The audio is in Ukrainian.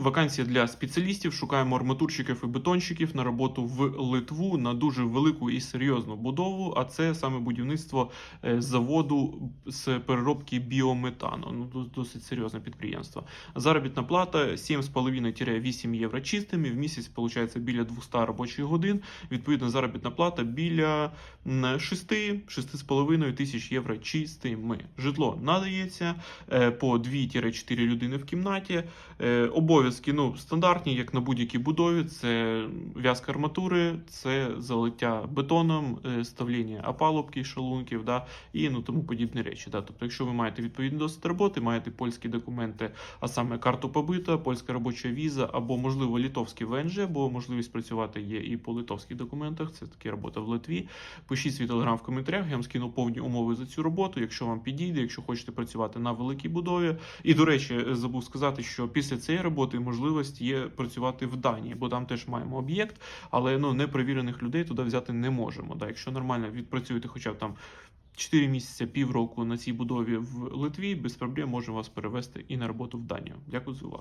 Вакансія для спеціалістів. Шукаємо арматурщиків і бетонщиків на роботу в Литву на дуже велику і серйозну будову. А це саме будівництво е, заводу з переробки біометану. Ну досить серйозне підприємство. Заробітна плата 7,5-8 євро чистими. В місяць виходить біля 200 робочих годин. Відповідно, заробітна плата біля м, 6-6,5 тисяч євро чистими. Житло надається е, по 2-4 людини в кімнаті. Е, Обов'язки ну, стандартні, як на будь-якій будові. Це в'язка арматури, це залиття бетоном, е, ставління опалубки, шалунків, да, і ну, тому подібні речі. Да. Тобто, якщо ви маєте відповідний досвід роботи, маєте польські документи, а саме карту побита, польська робоча віза або, можливо, літовський ВНЖ, бо можливість працювати є і по литовських документах. Це таки робота в Литві. Пишіть свій телеграм в коментарях. Я вам скину повні умови за цю роботу. Якщо вам підійде, якщо хочете працювати на великій будові. І до речі, забув сказати, що після цієї роботи можливість є працювати в Данії, бо там теж маємо об'єкт, але ну непровірених людей туди взяти не можемо. Да, якщо нормально відпрацюєте, хоча б там. 4 місяці, півроку на цій будові в Литві без проблем можемо вас перевести і на роботу в Данію. Дякую за увагу.